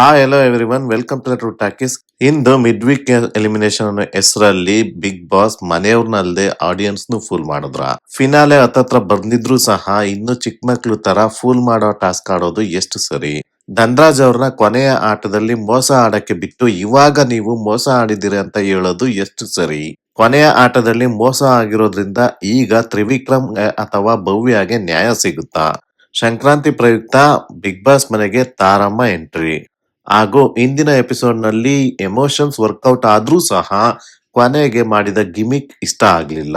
Hi hello everyone welcome to True Talkies into mid week elimination ಅನ್ನೋ ಹೆಸರಲ್ಲಿ Bigg Boss ಮನೆಯವ್ರನ್ನಲ್ಲದೆ audience ನು full ಮಾಡಿದ್ರ? ಫಿನಾಲೆ ಹತ್ರ ಬಂದಿದ್ರು ಸಹ ಇನ್ನು ಚಿಕ್ಕ ಮಕ್ಳು ತರ ಫುಲ್ ಮಾಡೋ ಟಾಸ್ಕ್ ಆಡೋದು ಎಷ್ಟು ಸರಿ? ಧನ್ರಾಜ್ ಅವ್ರನ್ನ ಕೊನೆಯ ಆಟದಲ್ಲಿ ಮೋಸ ಆಡಕ್ಕೆ ಬಿಟ್ಟು ಇವಾಗ ನೀವು ಮೋಸ ಆಡಿದಿರಿ ಅಂತ ಹೇಳೋದು ಎಷ್ಟು ಸರಿ? ಕೊನೆಯ ಆಟದಲ್ಲಿ ಮೋಸ ಆಗಿರೋದ್ರಿಂದ ಈಗ ತ್ರಿವಿಕ್ರಮ್ ಅಥವಾ ಭವ್ಯಗೆ ನ್ಯಾಯ ಸಿಗುತ್ತಾ? ಸಂಕ್ರಾಂತಿ ಪ್ರಯುಕ್ತ ಬಿಗ್ ಬಾಸ್ ಮನೆಗೆ ತಾರಮ್ಮ ಎಂಟ್ರಿ ಹಾಗೂ ಇಂದಿನ ಎಪಿಸೋಡ್ನಲ್ಲಿ ಎಮೋಷನ್ಸ್ ವರ್ಕೌಟ್ ಆದ್ರೂ ಸಹ ಕೊನೆಗೆ ಮಾಡಿದ ಗಿಮಿಕ್ ಇಷ್ಟ ಆಗ್ಲಿಲ್ಲ.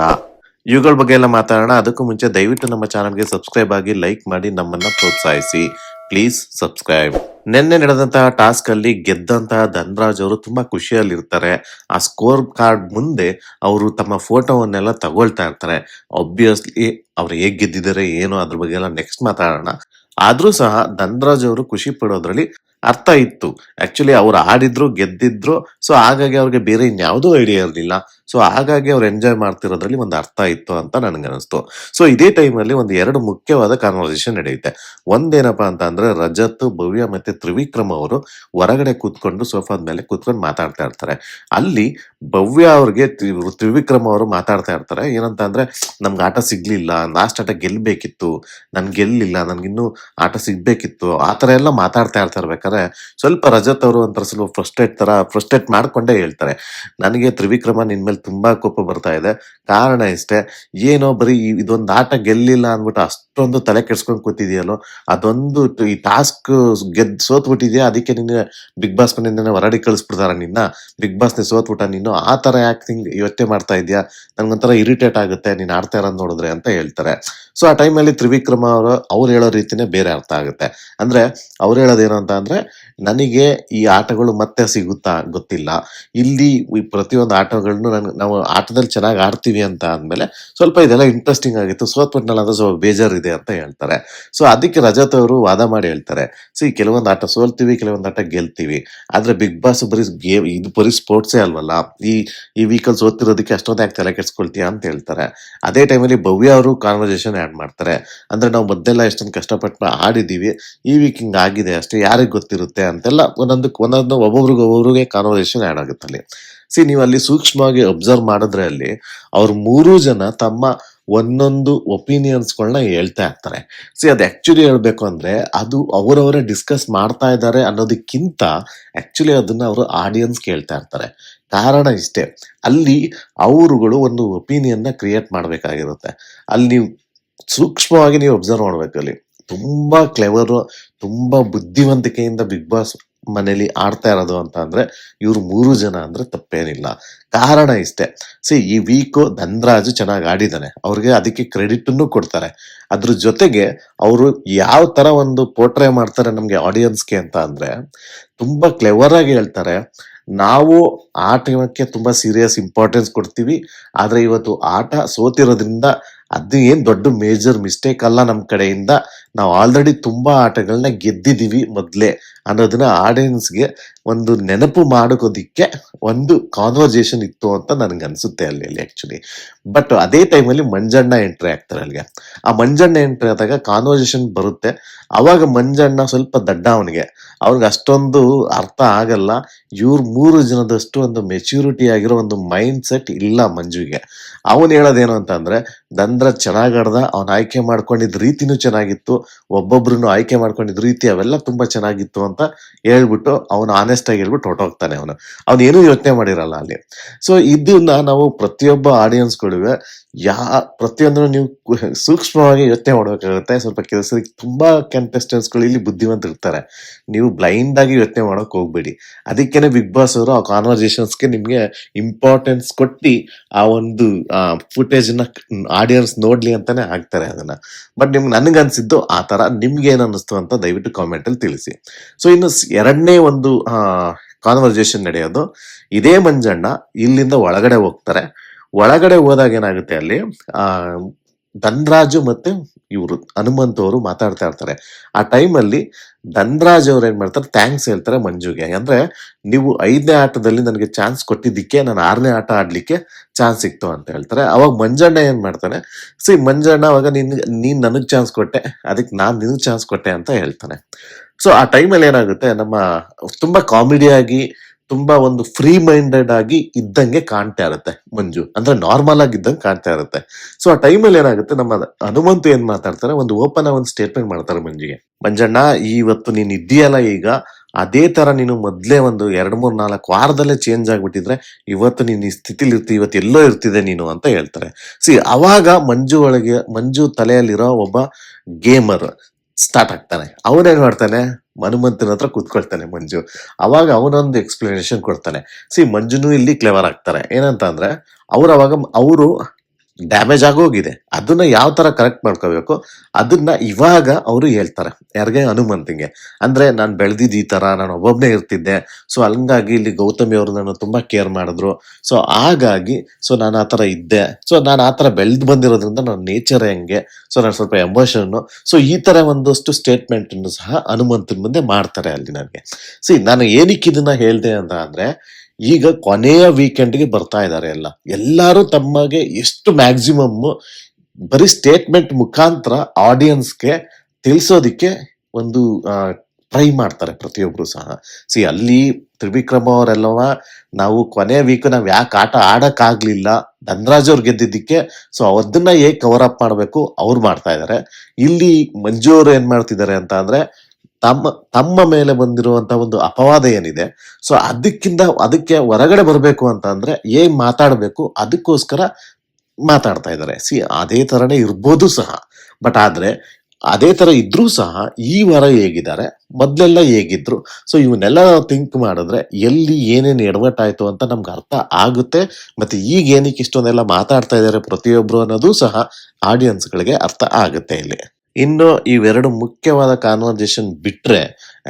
ಇವುಗಳ ಬಗ್ಗೆ ಎಲ್ಲ ಮಾತಾಡೋಣ. ಅದಕ್ಕೂ ಮುಂಚೆ ದಯವಿಟ್ಟು ನಮ್ಮ ಚಾನಲ್ಗೆ ಸಬ್ಸ್ಕ್ರೈಬ್ ಆಗಿ ಲೈಕ್ ಮಾಡಿ ನಮ್ಮನ್ನ ಪ್ರೋತ್ಸಾಹಿಸಿ. Please subscribe. ನಿನ್ನೆ ನಡೆದಂತಹ ಟಾಸ್ಕ್ ಅಲ್ಲಿ ಗೆದ್ದಂತಹ ಧನ್ರಾಜ್ ಅವರು ತುಂಬಾ ಖುಷಿಯಲ್ಲಿರ್ತಾರೆ. ಆ ಸ್ಕೋರ್ ಕಾರ್ಡ್ ಮುಂದೆ ಅವರು ತಮ್ಮ ಫೋಟೋವನ್ನೆಲ್ಲ ತಗೊಳ್ತಾ ಇರ್ತಾರೆ. ಆಬ್ವಿಯಸ್ಲಿ ಅವ್ರು ಹೇಗ್ ಗೆದ್ದಿದ್ದಾರೆ, ಏನು ಅದ್ರ ಬಗ್ಗೆ ಎಲ್ಲ ನೆಕ್ಸ್ಟ್ ಮಾತಾಡೋಣ. ಆದ್ರೂ ಸಹ ಧನ್ರಾಜ್ ಅವರು ಖುಷಿ ಪಡೋದ್ರಲ್ಲಿ ಅರ್ಥ ಇತ್ತು. ಆಕ್ಚುಲಿ ಅವ್ರು ಆಡಿದ್ರು ಗೆದ್ದಿದ್ರು ಸೊ ಹಾಗಾಗಿ ಅವ್ರಿಗೆ ಬೇರೆ ಇನ್ಯಾವುದೂ ಐಡಿಯಾ ಇರಲಿಲ್ಲ. ಸೊ ಹಾಗಾಗಿ ಅವ್ರು ಎಂಜಾಯ್ ಮಾಡ್ತಿರೋದ್ರಲ್ಲಿ ಒಂದು ಅರ್ಥ ಇತ್ತು ಅಂತ ನನಗನ್ನಿಸ್ತು ಸೊ ಇದೇ ಟೈಮಲ್ಲಿ ಒಂದು ಎರಡು ಮುಖ್ಯವಾದ ಕಾನ್ವರ್ಸೇಷನ್ ನಡೆಯುತ್ತೆ. ಒಂದೇನಪ್ಪ ಅಂತ ಅಂದ್ರೆ ರಜತ್, ಭವ್ಯ ಮತ್ತೆ ತ್ರಿವಿಕ್ರಮ್ ಅವರು ಹೊರಗಡೆ ಕೂತ್ಕೊಂಡು ಸೋಫಾದ ಮೇಲೆ ಕೂತ್ಕೊಂಡು ಮಾತಾಡ್ತಾ ಇರ್ತಾರೆ. ಅಲ್ಲಿ ಭವ್ಯ ಅವ್ರಿಗೆ ತ್ರಿ- ತ್ರಿವಿಕ್ರಮ್ ಅವರು ಮಾತಾಡ್ತಾ ಇರ್ತಾರೆ. ಏನಂತ ಅಂದ್ರೆ, ನಮ್ಗೆ ಆಟ ಸಿಗ್ಲಿಲ್ಲ ಲಾಸ್ಟ್ ಆಟ ಗೆಲ್ಬೇಕಿತ್ತು. ನನ್ ಗೆಲ್ಲಿಲ್ಲ ನನ್ಗಿನ್ನೂ ಆಟ ಸಿಗ್ಬೇಕಿತ್ತು. ಆ ಥರ ಎಲ್ಲ ಮಾತಾಡ್ತಾ ಇರ್ತಾ ಇರ್ಬೇಕಾದ್ರೆ ಸ್ವಲ್ಪ ರಜತ್ ಅವರು ಒಂಥರ ಸ್ವಲ್ಪ ಫ್ರಸ್ಟ್ರೇಟ್ ತರ ಫ್ರಸ್ಟ್ರೇಟ್ ಮಾಡ್ಕೊಂಡೇ ಹೇಳ್ತಾರೆ. ನನಗೆ ತ್ರಿವಿಕ್ರಮ ನಿನ್ ಮೇಲೆ ತುಂಬಾ ಕೋಪ ಬರ್ತಾ ಇದೆ. ಕಾರಣ ಇಷ್ಟೇ ಏನೋ ಬರೀ ಇದೊಂದು ಆಟ ಗೆಲ್ಲಿಲ್ಲ ಅಂದ್ಬಿಟ್ಟು ಅಷ್ಟೊಂದು ತಲೆ ಕೆಡ್ಸ್ಕೊಂಡು ಕೂತಿದೆಯಲ್ಲೋ, ಅದೊಂದು ಈ ಟಾಸ್ಕ್ ಗೆದ್ ಸೋತ್ಬಿಟ್ಟಿದ್ಯಾ? ಅದಕ್ಕೆ ನಿನ್ನ ಬಿಗ್ ಬಾಸ್ ಮನೆಯಿಂದ ಹೊರಡಿ ಕಳಿಸ್ಬಿಡ್ತಾರ ನಿನ್ನ. ಬಿಗ್ ಬಾಸ್ ನೇ ಸೋತ್ಬಿಟ್ಟ ನೀನು. ಆ ತರ ಯಾಕೆ ಹಿಂಗ್ ಯೋಚನೆ ಮಾಡ್ತಾ ಇದ್ಯಾ? ನನ್ಗೊಂಥರ ಇರಿಟೇಟ್ ಆಗುತ್ತೆ, ನೀನು ಆಡ್ತಾ ಇರೋದ್ ನೋಡಿದ್ರೆ ಅಂತ ಹೇಳ್ತಾರೆ. ಸೊ ಆ ಟೈಮಲ್ಲಿ ತ್ರಿವಿಕ್ರಮ ಅವರು, ಅವ್ರು ಹೇಳೋ ರೀತಿನೇ ಬೇರೆ ಅರ್ಥ ಆಗುತ್ತೆ. ಅಂದ್ರೆ, ಅವ್ರು ಹೇಳೋದೇನು ಅಂತ ಅಂದರೆ, ನನಗೆ ಈ ಆಟಗಳು ಮತ್ತೆ ಸಿಗುತ್ತಾ ಗೊತ್ತಿಲ್ಲ. ಇಲ್ಲಿ ಈ ಪ್ರತಿಯೊಂದು ಆಟಗಳನ್ನು ನನಗೆ ನಾವು ಆಟದಲ್ಲಿ ಚೆನ್ನಾಗಿ ಆಡ್ತೀವಿ ಅಂತ ಅಂದಮೇಲೆ ಸ್ವಲ್ಪ ಇದೆಲ್ಲ ಇಂಟ್ರೆಸ್ಟಿಂಗ್ ಆಗಿತ್ತು. ಸೋತ್ಬಿಟ್ನಲ್ಲ ಅಂದ್ರೆ ಸ್ವಲ್ಪ ಬೇಜಾರಿದೆ ಅಂತ ಹೇಳ್ತಾರೆ. ಸೊ ಅದಕ್ಕೆ ರಜತ್ ಅವರು ವಾದ ಮಾಡಿ ಹೇಳ್ತಾರೆ. ಸಿ ಕೆಲವೊಂದು ಆಟ ಸೋಲ್ತೀವಿ, ಕೆಲವೊಂದು ಆಟ ಗೆಲ್ತೀವಿ. ಆದರೆ ಬಿಗ್ ಬಾಸ್ ಬರೀ ಗೇಮ್ ಇದು ಬರೀ ಸ್ಪೋರ್ಟ್ಸೇ ಅಲ್ವಲ್ಲ? ಈ ಈ ವೀಕಲ್ ಸೋತಿರೋದಕ್ಕೆ ಯಾಕೆ ತಲೆ ಕೆಡ್ಸ್ಕೊಳ್ತೀಯ ಅಂತ ಹೇಳ್ತಾರೆ. ಅದೇ ಟೈಮಲ್ಲಿ ಭವ್ಯ ಅವರು ಕಾನ್ವರ್ಸೇಷನ್ ಆ್ಯಡ್ ಮಾಡ್ತಾರೆ. ಅಂದ್ರೆ ನಾವು ಮೊದಲೆಲ್ಲ ಎಷ್ಟೊಂದು ಕಷ್ಟಪಟ್ಟು ಆಡಿದ್ದೀವಿ, ಈ ವೀಕ್ ಹಿಂಗೆ ಆಗಿದೆ ಅಷ್ಟೇ, ಯಾರಿಗೆ ಗೊತ್ತಿರುತ್ತೆ ಅಂತೆಲ್ಲ ಒಂದೊಂದಕ್ಕೆ ಒಂದೊಂದು ಒಬ್ಬೊಬ್ರಿಗೆ ಒಬ್ಬೊಬ್ರಿಗೆ ಕಾನ್ವರ್ಸೇಷನ್ ಆ್ಯಡ್ ಆಗುತ್ತಲ್ಲಿ ಸಿ ನೀವು ಅಲ್ಲಿ ಸೂಕ್ಷ್ಮವಾಗಿ ಅಬ್ಸರ್ವ್ ಮಾಡಿದ್ರೆ ಅಲ್ಲಿ ಅವ್ರು ಮೂರೂ ಜನ ತಮ್ಮ ಒಂದೊಂದು ಒಪಿನಿಯನ್ಸ್ಗಳನ್ನ ಹೇಳ್ತಾ ಇರ್ತಾರೆ. ಸಿ ಅದು ಆ್ಯಕ್ಚುಲಿ ಹೇಳಬೇಕು ಅಂದ್ರೆ ಅದು ಅವರವರೇ ಡಿಸ್ಕಸ್ ಮಾಡ್ತಾ ಇದ್ದಾರೆ ಅನ್ನೋದಕ್ಕಿಂತ ಆ್ಯಕ್ಚುಲಿ ಅದನ್ನ ಅವರು ಆಡಿಯನ್ಸ್ ಕೇಳ್ತಾ ಇರ್ತಾರೆ. ಕಾರಣ ಇಷ್ಟೇ, ಅಲ್ಲಿ ಅವರುಗಳು ಒಂದು ಒಪಿನಿಯನ್ನ ಕ್ರಿಯೇಟ್ ಮಾಡಬೇಕಾಗಿರುತ್ತೆ. ಅಲ್ಲಿ ನೀವು ಸೂಕ್ಷ್ಮವಾಗಿ ನೀವು ಅಬ್ಸರ್ವ್ ಮಾಡಬೇಕು ಅಲ್ಲಿ ತುಂಬಾ ಕ್ಲೆವರು ತುಂಬಾ ಬುದ್ಧಿವಂತಿಕೆಯಿಂದ ಬಿಗ್ ಬಾಸ್ ಮನೇಲಿ ಆಡ್ತಾ ಇರೋದು ಅಂತ ಅಂದ್ರೆ ಇವ್ರು ಮೂರು ಜನ ಅಂದ್ರೆ ತಪ್ಪೇನಿಲ್ಲ. ಕಾರಣ ಇಷ್ಟೇ. ಸಿ ಈ ವೀಕು ಧನ್ರಾಜು ಚೆನ್ನಾಗಿ ಆಡಿದ್ದಾನೆ ಅವ್ರಿಗೆ ಅದಕ್ಕೆ ಕ್ರೆಡಿಟ್ ಕೊಡ್ತಾರೆ. ಅದ್ರ ಜೊತೆಗೆ ಅವರು ಯಾವ ತರ ಒಂದು ಪೋಟ್ರೆ ಮಾಡ್ತಾರೆ ನಮಗೆ ಆಡಿಯನ್ಸ್ಗೆ ಅಂತ ಅಂದರೆ ತುಂಬಾ ಕ್ಲೆವರ್ ಆಗಿ ಹೇಳ್ತಾರೆ. ನಾವು ಆಟಕ್ಕೆ ತುಂಬಾ ಸೀರಿಯಸ್ ಇಂಪಾರ್ಟೆನ್ಸ್ ಕೊಡ್ತೀವಿ. ಆದರೆ ಇವತ್ತು ಆಟ ಸೋತಿರೋದ್ರಿಂದ ಅದು ಏನು ದೊಡ್ಡ ಮೇಜರ್ ಮಿಸ್ಟೇಕ್ ಅಲ್ಲ ನಮ್ಮ ಕಡೆಯಿಂದ. ನಾವು ಆಲ್ರೆಡಿ ತುಂಬಾ ಆಟಗಳನ್ನ ಗೆದ್ದಿದೀವಿ ಮೊದಲೇ. ಅನ್ನೋದನ್ನ ಆಡಿಯನ್ಸ್ಗೆ ಒಂದು ನೆನಪು ಮಾಡೋಕೋದಿಕ್ಕೆ ಒಂದು ಕಾನ್ವರ್ಸೇಷನ್ ಇತ್ತು ಅಂತ ನನ್ಗೆ ಅನ್ಸುತ್ತೆ ಅಲ್ಲಿ ಅಲ್ಲಿ ಆ್ಯಕ್ಚುಲಿ ಬಟ್ ಅದೇ ಟೈಮಲ್ಲಿ ಮಂಜಣ್ಣ ಎಂಟ್ರಿ ಆಗ್ತಾರೆ ಅಲ್ಲಿಗೆ ಆ ಮಂಜಣ್ಣ ಎಂಟ್ರಿ ಆದಾಗ ಕಾನ್ವರ್ಸೇಷನ್ ಬರುತ್ತೆ. ಅವಾಗ ಮಂಜಣ್ಣ ಸ್ವಲ್ಪ ದಡ್ಡ ಅವನಿಗೆ. ಅವ್ನಿಗೆ ಅಷ್ಟೊಂದು ಅರ್ಥ ಆಗಲ್ಲ. ಇವ್ರ ಮೂರು ಜನದಷ್ಟು ಒಂದು ಮೆಚ್ಯೂರಿಟಿ ಆಗಿರೋ ಒಂದು ಮೈಂಡ್ ಸೆಟ್ ಇಲ್ಲ ಮಂಜುಗೆ ಅವನು ಹೇಳೋದೇನು ಅಂತಂದರೆ ಅಂದ್ರೆ ದಂದ್ರ ಚೆನ್ನಾಗಿ ಆಡ್ದ, ಅವ್ನ ಆಯ್ಕೆ ಮಾಡ್ಕೊಂಡಿದ್ದ ರೀತಿನೂ ಚೆನ್ನಾಗಿತ್ತು ಒಬ್ಬೊಬ್ರು ಆಯ್ಕೆ ಮಾಡ್ಕೊಂಡಿದ್ದ ರೀತಿ ಅವೆಲ್ಲ ತುಂಬಾ ಚೆನ್ನಾಗಿತ್ತು ಅಂತ ಹೇಳ್ಬಿಟ್ಟು ಅವನು ಆನೆಸ್ಟ್ ಆಗಿ ಹೇಳ್ಬಿಟ್ಟು ಹೊರಟೋಗ್ತಾನೆ ಅವನು. ಅವ್ನು ಏನೂ ಯೋಚನೆ ಮಾಡಿರಲ್ಲ ಅಲ್ಲಿ. ಸೊ ಇದನ್ನ ನಾವು ಪ್ರತಿಯೊಬ್ಬ ಆಡಿಯನ್ಸ್ಗಳಿವೆ ಯಾ, ಪ್ರತಿಯೊಂದನ್ನು ನೀವು ಸೂಕ್ಷ್ಮವಾಗಿ ಯೋಚನೆ ಮಾಡಬೇಕಾಗುತ್ತೆ. ಸ್ವಲ್ಪ ಕೆಲಸ ತುಂಬಾ ಕಂಟೆಸ್ಟೆಂಟ್ಸ್ಗಳು ಗಳು ಇಲ್ಲಿ ಬುದ್ಧಿವಂತ ಇರ್ತಾರೆ. ನೀವು ಬ್ಲೈಂಡ್ ಆಗಿ ಯೋಚನೆ ಮಾಡಕ್ ಹೋಗ್ಬೇಡಿ. ಅದಕ್ಕೇನೆ ಬಿಗ್ ಬಾಸ್ ಅವರು ಆ ಕಾನ್ವರ್ಸೇಷನ್ಸ್ಗೆ ನಿಮ್ಗೆ ಇಂಪಾರ್ಟೆನ್ಸ್ ಕೊಟ್ಟು ಆ ಒಂದು ಫುಟೇಜ್ನ ಆಡಿಯನ್ಸ್ ನೋಡ್ಲಿ ಅಂತಾನೆ ಹಾಕ್ತಾರೆ ಅದನ್ನ. ಬಟ್ ನಿಮ್ಗೆ ನನ್ಗೆ ಅನ್ಸಿದ್ದು ಆ ತರ ನಿಮ್ಗೆ ಏನ್ ಅನ್ನಿಸ್ತು ಅಂತ ದಯವಿಟ್ಟು ಕಾಮೆಂಟ್ ಅಲ್ಲಿ ತಿಳಿಸಿ. ಸೊ ಇನ್ನು ಎರಡನೇ ಒಂದು ಕಾನ್ವರ್ಸೇಷನ್ ನಡೆಯೋದು. ಇದೇ ಮಂಜಣ್ಣ ಇಲ್ಲಿಂದ ಒಳಗಡೆ ಹೋಗ್ತಾರೆ. ಒಳಗಡೆ ಹೋದಾಗ ಏನಾಗುತ್ತೆ ಅಲ್ಲಿ ಧನ್ರಾಜು ಮತ್ತೆ ಇವರು, ಹನುಮಂತವರು ಮಾತಾಡ್ತಾ ಇರ್ತಾರೆ. ಆ ಟೈಮಲ್ಲಿ ಧನ್ರಾಜ್ ಅವ್ರು ಏನ್ ಮಾಡ್ತಾರೆ? ಥ್ಯಾಂಕ್ಸ್ ಹೇಳ್ತಾರೆ ಮಂಜುಗೆ. ಅಂದ್ರೆ ನೀವು ಐದನೇ ಆಟದಲ್ಲಿ ನನಗೆ ಚಾನ್ಸ್ ಕೊಟ್ಟಿದ್ದಕ್ಕೆ, ನಾನು ಆರನೇ ಆಟ ಆಡ್ಲಿಕ್ಕೆ ಚಾನ್ಸ್ ಸಿಕ್ತು ಅಂತ ಹೇಳ್ತಾರೆ. ಅವಾಗ ಮಂಜಣ್ಣ ಏನ್ ಮಾಡ್ತಾನೆ? ಸಿ, ಮಂಜಣ್ಣ, ಅವಾಗ ನಿನ್, ನೀನ್ ನನಗ್ ಚಾನ್ಸ್ ಕೊಟ್ಟೆ. ಅದಕ್ಕೆ ನಾನು ನಿನಗ್ ಚಾನ್ಸ್ ಕೊಟ್ಟೆ ಅಂತ ಹೇಳ್ತಾನೆ. ಸೊ ಆ ಟೈಮಲ್ಲಿ ಏನಾಗುತ್ತೆ? ನಮ್ಮ ತುಂಬಾ ಕಾಮಿಡಿಯಾಗಿ ತುಂಬಾ ಒಂದು ಫ್ರೀ ಮೈಂಡೆಡ್ ಆಗಿ ಇದ್ದಂಗೆ ಕಾಣ್ತಾ ಇರುತ್ತೆ ಮಂಜು. ಅಂದ್ರೆ ನಾರ್ಮಲ್ ಆಗಿ ಇದ್ದಂಗೆ ಕಾಣ್ತಾ ಇರುತ್ತೆ. ಸೊ ಆ ಟೈಮಲ್ಲಿ ಏನಾಗುತ್ತೆ? ನಮ್ಮ ಹನುಮಂತು ಏನ್ ಮಾತಾಡ್ತಾರೆ? ಒಂದು ಓಪನ್ ಒಂದು ಸ್ಟೇಟ್ಮೆಂಟ್ ಮಾಡ್ತಾರೆ ಮಂಜುಗೆ. ಮಂಜಣ್ಣ ಇವತ್ತು ನೀನ್ ಇದೆಯಲ್ಲ ಈಗ? ಅದೇ ತರ ನೀನು ಮೊದ್ಲೇ ಒಂದು ಎರಡ್, ಮೂರ್, ನಾಲ್ಕು ವಾರದಲ್ಲೇ ಚೇಂಜ್ ಆಗ್ಬಿಟ್ಟಿದ್ರೆ ಇವತ್ತು ನೀನ್ ಈ ಸ್ಥಿತಿಲಿ ಇರ್ತಿ, ಇವತ್ತು ಎಲ್ಲೋ ಇರ್ತಿದೆ ನೀನು ಅಂತ ಹೇಳ್ತಾರೆ. ಸಿ ಅವಾಗ ಮಂಜು ಒಳಗೆ, ಮಂಜು ತಲೆಯಲ್ಲಿರೋ ಒಬ್ಬ ಗೇಮರ್ ಸ್ಟಾರ್ಟ್ ಆಗ್ತಾನೆ. ಅವನೇನ್ ಮಾಡ್ತಾನೆ? ಹನುಮಂತನ ಹತ್ರ ಕೂತ್ಕೊಳ್ತಾನೆ ಮಂಜು. ಅವಾಗ ಅವನೊಂದು ಎಕ್ಸ್ಪ್ಲನೇಷನ್ ಕೊಡ್ತಾನೆ. ಸಿ ಮಂಜುನು ಇಲ್ಲಿ ಕ್ಲೆವರ್ ಆಗ್ತಾರೆ. ಏನಂತ ಅಂದ್ರೆ, ಅವ್ರು ಅವಾಗ, ಅವರು ಡ್ಯಾಮೇಜ್ ಆಗೋಗಿದೆ. ಅದನ್ನ ಯಾವ ತರ ಕರೆಕ್ಟ್ ಮಾಡ್ಕೋಬೇಕು? ಅದನ್ನ ಇವಾಗ ಅವರು ಹೇಳ್ತಾರೆ. ಯಾರಿಗೆ? ಹನುಮಂತಿಗೆ. ಅಂದ್ರೆ ನಾನು ಬೆಳೆದಿದ್ದು ಈ ತರ, ನಾನು ಒಬ್ಬೊಬ್ಬನೇ ಇರ್ತಿದ್ದೆ. ಸೊ ಹಂಗಾಗಿ ಇಲ್ಲಿ ಗೌತಮಿ ಅವರು ನಾನು ತುಂಬಾ ಕೇರ್ ಮಾಡಿದ್ರು. ಸೊ ಹಾಗಾಗಿ ಸೊ ನಾನು ಆ ತರ ಇದ್ದೆ. ಸೊ ನಾನು ಆ ತರ ಬೆಳೆದು ಬಂದಿರೋದ್ರಿಂದ ನನ್ನ ನೇಚರ್ ಹೆಂಗೆ? ಸೊ ನಾನು ಸ್ವಲ್ಪ ಎಮೋಷನ್ ಸೊ ಈ ತರ ಒಂದಷ್ಟು ಸ್ಟೇಟ್ಮೆಂಟ್ ಸಹ ಹನುಮಂತನ ಮುಂದೆ ಮಾಡ್ತಾರೆ ಅಲ್ಲಿ ನನಗೆ. ಸಿ ನಾನು ಏನಕ್ಕೆ ಇದನ್ನ ಹೇಳ್ದೆ ಅಂತ ಅಂದ್ರೆ ಈಗ ಕೊನೆಯ ವೀಕೆಂಡ್ಗೆ ಬರ್ತಾ ಇದ್ದಾರೆ ಎಲ್ಲ. ಎಲ್ಲರೂ ತಮಗೆ ಎಷ್ಟು ಮ್ಯಾಕ್ಸಿಮಮ್ ಬರೀ ಸ್ಟೇಟ್ಮೆಂಟ್ ಮುಖಾಂತರ ಆಡಿಯನ್ಸ್ಗೆ ತಿಳಿಸೋದಿಕ್ಕೆ ಒಂದು ಟ್ರೈ ಮಾಡ್ತಾರೆ ಪ್ರತಿಯೊಬ್ರು ಸಹ. ಸಿ ಅಲ್ಲಿ ತ್ರಿವಿಕ್ರಮ ಅವರೆಲ್ಲವ ನಾವು ಕೊನೆ ವೀಕ್ ನಾವು ಯಾಕೆ ಆಟ ಆಡೋಕ್ಕಾಗಲಿಲ್ಲ, ಧನ್ರಾಜ್ ಅವ್ರು ಗೆದ್ದಿದ್ದಕ್ಕೆ ಸೊ ಅದನ್ನ ಹೇಗೆ ಕವರ್ ಅಪ್ ಮಾಡಬೇಕು, ಅವ್ರು ಮಾಡ್ತಾ ಇದ್ದಾರೆ ಇಲ್ಲಿ ಮಂಜು ಅವ್ರು ಏನು ಮಾಡ್ತಿದ್ದಾರೆ ಅಂತ ಅಂದ್ರೆ ತಮ್ಮ ತಮ್ಮ ಮೇಲೆ ಬಂದಿರುವಂತ ಒಂದು ಅಪವಾದ ಏನಿದೆ ಸೊ ಅದಕ್ಕಿಂತ ಅದಕ್ಕೆ ಹೊರಗಡೆ ಬರಬೇಕು ಅಂತ ಅಂದ್ರೆ ಏನ್ ಮಾತಾಡಬೇಕು ಅದಕ್ಕೋಸ್ಕರ ಮಾತಾಡ್ತಾ ಇದ್ದಾರೆ. ಸಿ, ಅದೇ ತರನೇ ಇರ್ಬೋದು ಸಹ, ಬಟ್ ಆದ್ರೆ ಅದೇ ತರ ಇದ್ರೂ ಸಹ ಈ ವಾರ ಹೇಗಿದ್ದಾರೆ, ಮೊದ್ಲೆಲ್ಲ ಹೇಗಿದ್ರು ಸೊ ಇವನ್ನೆಲ್ಲ ಥಿಂಕ್ ಮಾಡಿದ್ರೆ ಎಲ್ಲಿ ಏನೇನು ಎಡವಟ್ಟಾಯ್ತು ಅಂತ ನಮ್ಗೆ ಅರ್ಥ ಆಗುತ್ತೆ, ಮತ್ತೆ ಈಗ ಏನಕ್ಕೆ ಇಷ್ಟೊಂದೆಲ್ಲ ಮಾತಾಡ್ತಾ ಇದ್ದಾರೆ ಪ್ರತಿಯೊಬ್ಬರು ಅನ್ನೋದು ಸಹ ಆಡಿಯನ್ಸ್ ಗಳಿಗೆ ಅರ್ಥ ಆಗುತ್ತೆ ಇಲ್ಲಿ. ಇನ್ನು ಇವೆರಡು ಮುಖ್ಯವಾದ ಕಾನ್ವರ್ಸೇಷನ್ ಬಿಟ್ರೆ